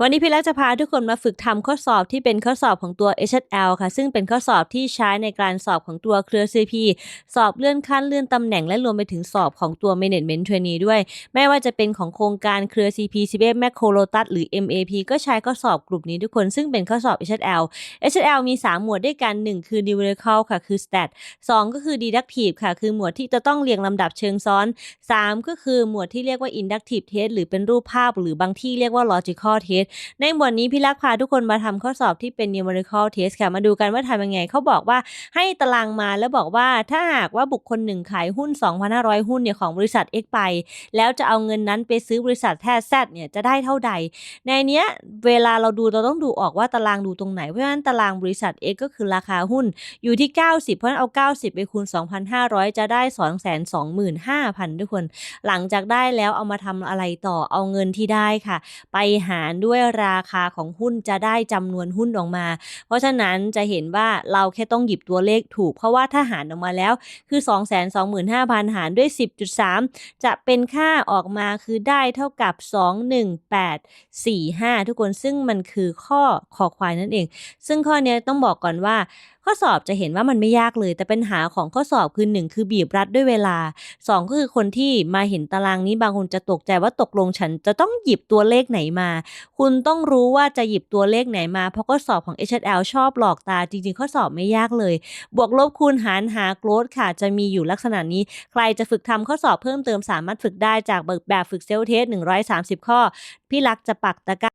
วันนี้พี่ลักจะพาทุกคนมาฝึกทำข้อสอบที่เป็นข้อสอบของตัว HL ค่ะ ซึ่งเป็นข้อสอบที่ใช้ในการสอบของตัวเครือ CP สอบเลื่อนขั้นเลื่อนตำแหน่งและรวมไปถึงสอบของตัว Management Trainee ด้วย ไม่ว่าจะเป็นของโครงการเครือ CP CBF Macro Lotus หรือ MAP ก็ใช้ข้อสอบกลุ่มนี้ทุกคนซึ่งเป็นข้อสอบ HL HL มี 3 หมวดด้วยกัน 1 คือ numerical ค่ะ คือ stat 2 ก็คือ deductive ค่ะ คือหมวดที่จะต้องเรียงลำดับเชิงซ้อน 3 ก็คือหมวดที่เรียกว่า inductive test หรือเป็นรูปภาพ หรือบางที่เรียกว่า logical test ในหมวดนี้พี่ลักษ์พาทุกคนมาทำข้อสอบที่เป็น numerical test ค่ะ มาดูกันว่าทำยังไง เขาบอกว่าให้ตารางมาแล้วบอกว่าถ้าหากว่าบุคคลหนึ่งขายหุ้น 2,500 หุ้นเนี่ยของบริษัท X ไป แล้วจะเอาเงินนั้นไปซื้อบริษัทแท้ Z เนี่ยจะได้เท่าใด ในเนี้ยเวลาเราดูเราต้องดูออกว่าตารางดูตรงไหน เพราะฉะนั้นตารางบริษัท X ก็คือราคาหุ้นอยู่ที่ 90 เพราะฉะนั้นเอา 90 ไปคูณ 2,500 จะได้ 225,000 ทุกคน หลังจากได้แล้วเอามาทำอะไรต่อเอาเงินที่ได้ค่ะ ไปหารด้วยยราคาของหุ้นจะได้จำนวนหุ้นออกมา เพราะฉะนั้นจะเห็นว่าเราแค่ต้องหยิบตัวเลขถูก เพราะว่าถ้าหารออกมาแล้วคือ 225,000 หารด้วย 10.3 จะเป็นค่าออกมาคือได้เท่ากับ 21845 ทุกคนซึ่งมันคือข้อขอควายนั่นเอง ซึ่งข้อนี้ต้องบอกก่อนว่า ข้อสอบจะเห็นว่ามันไม่ยากเลย แต่ปัญหาของข้อสอบคือ 1 คือบีบรัดด้วยเวลา 2 ก็คือคนที่มาเห็นตารางนี้บางคนจะตกใจว่าตกลงฉันจะต้องหยิบตัวเลขไหนมา คุณต้องรู้ว่าจะหยิบตัวเลขไหนมา เพราะข้อสอบของ HL ชอบหลอกตาจริงๆ ข้อสอบไม่ยากเลย บวกลบคูณหารหาโกรธค่ะจะมีอยู่ลักษณะนี้ ใครจะฝึกทำข้อสอบเพิ่มเติมสามารถฝึกได้จากแบบฝึกเซลเทส130 ข้อ พี่ลักษจะปักตะกร้า